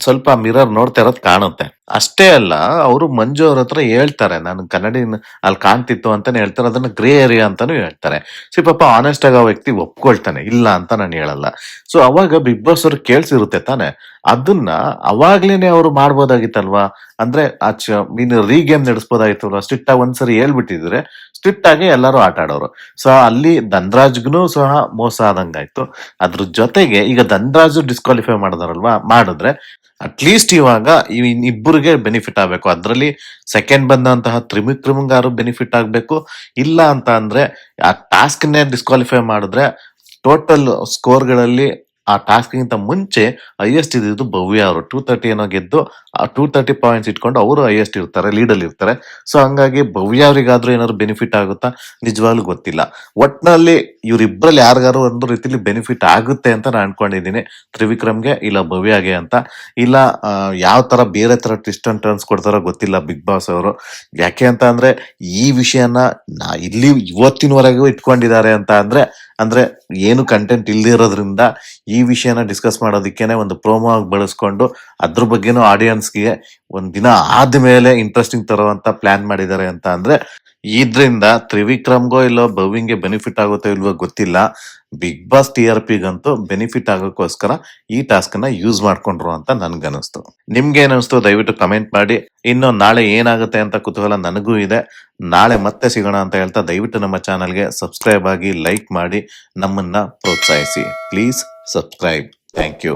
ಸ್ವಲ್ಪ ಮಿರರ್ ನೋಡ್ತಾ ಇರೋದು ಕಾಣುತ್ತೆ. ಅಷ್ಟೇ ಅಲ್ಲ, ಅವರು ಮಂಜು ಅವ್ರ ಹತ್ರ ಹೇಳ್ತಾರೆ, ನಾನು ಕನ್ನಡಿ ಅಲ್ಲಿ ಕಾಣ್ತಿತ್ತು ಅಂತಾನೆ ಹೇಳ್ತಾರೆ, ಅದನ್ನ ಗ್ರೇ ಏರಿಯಾ ಅಂತಾನು ಹೇಳ್ತಾರೆ. ಸೊ ಪಾಪ ಆನೆಸ್ಟ್ ಆಗಿ ಆ ವ್ಯಕ್ತಿ ಒಪ್ಕೊಳ್ತಾನೆ, ಇಲ್ಲ ಅಂತ ನಾನು ಹೇಳಲ್ಲ. ಸೊ ಅವಾಗ ಬಿಗ್ ಬಾಸ್ ಅವ್ರು ಕೇಳ್ಸಿರುತ್ತೆ ತಾನೆ, ಅದನ್ನ ಅವಾಗ್ಲೇನೆ ಅವರು ಮಾಡ್ಬೋದಾಗಿತ್ತಲ್ವಾ? ಅಂದ್ರೆ ಆ ಮೀನ್ ರೀಗೇಮ್ ನಡೆಸ್ಬೋದಾಗಿತ್ತಲ್ವಾ? ಸ್ಟ್ರಿಕ್ಟ್ ಆಗಿ ಒಂದ್ಸರಿ ಹೇಳ್ಬಿಟ್ಟಿದ್ರೆ ಸ್ಟ್ರಿಕ್ಟ್ ಆಗಿ ಎಲ್ಲರೂ ಆಟ ಆಡೋರು. ಸೊ ಅಲ್ಲಿ ಧನ್ರಾಜ್ಗೂ ಸಹ ಮೋಸ ಆದಂಗಾಯ್ತು. ಅದ್ರ ಜೊತೆಗೆ ಈಗ ಧನ್ರಾಜು ಡಿಸ್ಕ್ವಾಲಿಫೈ ಮಾಡಿದಾರಲ್ವಾ? ಮಾಡಿದ್ರೆ ಅಟ್ಲೀಸ್ಟ್ ಇವಾಗ ಇಬ್ಬರಿಗೆ ಬೆನಿಫಿಟ್ ಆಗಬೇಕು. ಅದರಲ್ಲಿ ಸೆಕೆಂಡ್ ಬಂದಂತಹ ತ್ರಿಮಿಕ್ರಮಗಾರು ಬೆನಿಫಿಟ್ ಆಗಬೇಕು. ಇಲ್ಲ ಅಂತ ಅಂದ್ರೆ ಆ ಟಾಸ್ಕ್ ನೇ ಡಿಸ್ಕ್ವಾಲಿಫೈ ಮಾಡಿದ್ರೆ ಟೋಟಲ್ ಸ್ಕೋರ್ಗಳಲ್ಲಿ ಆ ಟಾಸ್ಕ್ಗಿಂತ ಮುಂಚೆ ಹೈಯೆಸ್ಟ್ ಇದ್ದಿದ್ದು ಭವ್ಯ ಅವರು ಟೂ ತರ್ಟಿ ಏನೋ ಗೆದ್ದು, ಆ ಟೂ ತರ್ಟಿ ಪಾಯಿಂಟ್ಸ್ ಇಟ್ಕೊಂಡು ಅವರು ಹೈಯೆಸ್ಟ್ ಇರ್ತಾರೆ ಲೀಡಲ್ಲಿ ಇರ್ತಾರೆ. ಸೊ ಹಂಗಾಗಿ ಭವ್ಯ ಅವರಿಗಾದ್ರೂ ಏನಾದ್ರು ಬೆನಿಫಿಟ್ ಆಗುತ್ತಾ? ನಿಜವಾಗ್ಲೂ ಗೊತ್ತಿಲ್ಲ. ಒಟ್ನಲ್ಲಿ ಇವರಿಬ್ಬರಲ್ಲಿ ಯಾರಿಗಾರು ಒಂದು ರೀತಿಲಿ ಬೆನಿಫಿಟ್ ಆಗುತ್ತೆ ಅಂತ ನಾನು ಅನ್ಕೊಂಡಿದ್ದೀನಿ. ತ್ರಿವಿಕ್ರಮ್ಗೆ ಇಲ್ಲ ಭವ್ಯಗೆ ಅಂತ. ಇಲ್ಲ ಯಾವ ತರ ಬೇರೆ ತರ ಟ್ವಿಸ್ಟ್ ಅಂಡ್ ಟರ್ನ್ಸ್ ಕೊಡ್ತಾರೋ ಗೊತ್ತಿಲ್ಲ ಬಿಗ್ ಬಾಸ್ ಅವರು. ಯಾಕೆ ಅಂತ ಅಂದ್ರೆ ಈ ವಿಷಯನ ನಾ ಇಲ್ಲಿ ಇವತ್ತಿನವರೆಗೂ ಇಟ್ಕೊಂಡಿದ್ದಾರೆ ಅಂತ ಅಂದ್ರೆ ಅಂದ್ರೆ ಏನು ಕಂಟೆಂಟ್ ಇಲ್ದಿರೋದ್ರಿಂದ ಈ ವಿಷಯನ ಡಿಸ್ಕಸ್ ಮಾಡೋದಕ್ಕೇನೆ ಒಂದು ಪ್ರೋಮೋ ಬಳಸ್ಕೊಂಡು ಅದ್ರ ಬಗ್ಗೆನೂ ಆಡಿಯನ್ಸ್ಗೆ ಒಂದ್ ದಿನ ಆದ್ಮೇಲೆ ಇಂಟ್ರೆಸ್ಟಿಂಗ್ ತರುವಂತ ಪ್ಲಾನ್ ಮಾಡಿದ್ದಾರೆ ಅಂತ ಅಂದ್ರೆ ಇದ್ರಿಂದ ತ್ರಿವಿಕ್ರಮ್ಗೋ ಇಲ್ಲೋ ಭವ್ಯಂಗೆ ಬೆನಿಫಿಟ್ ಆಗುತ್ತೋ ಇಲ್ವೋ ಗೊತ್ತಿಲ್ಲ. ಬಿಗ್ ಬಾಸ್ ಟಿ ಆರ್ ಪಿಗಂತೂ ಬೆನಿಫಿಟ್ ಆಗೋಕ್ಕೋಸ್ಕರ ಈ ಟಾಸ್ಕ್ನ ಯೂಸ್ ಮಾಡ್ಕೊಂಡ್ರು ಅಂತ ನನ್ಗನಿಸ್ತು ನಿಮ್ಗೆ ಏನಿಸ್ತು ದಯವಿಟ್ಟು ಕಮೆಂಟ್ ಮಾಡಿ. ಇನ್ನು ನಾಳೆ ಏನಾಗುತ್ತೆ ಅಂತ ಕುತೂಹಲ ನನಗೂ ಇದೆ. ನಾಳೆ ಮತ್ತೆ ಸಿಗೋಣ ಅಂತ ಹೇಳ್ತಾ ದಯವಿಟ್ಟು ನಮ್ಮ ಚಾನಲ್ಗೆ ಸಬ್ಸ್ಕ್ರೈಬ್ ಆಗಿ ಲೈಕ್ ಮಾಡಿ ನಮ್ಮನ್ನ ಪ್ರೋತ್ಸಾಹಿಸಿ. Please subscribe thank you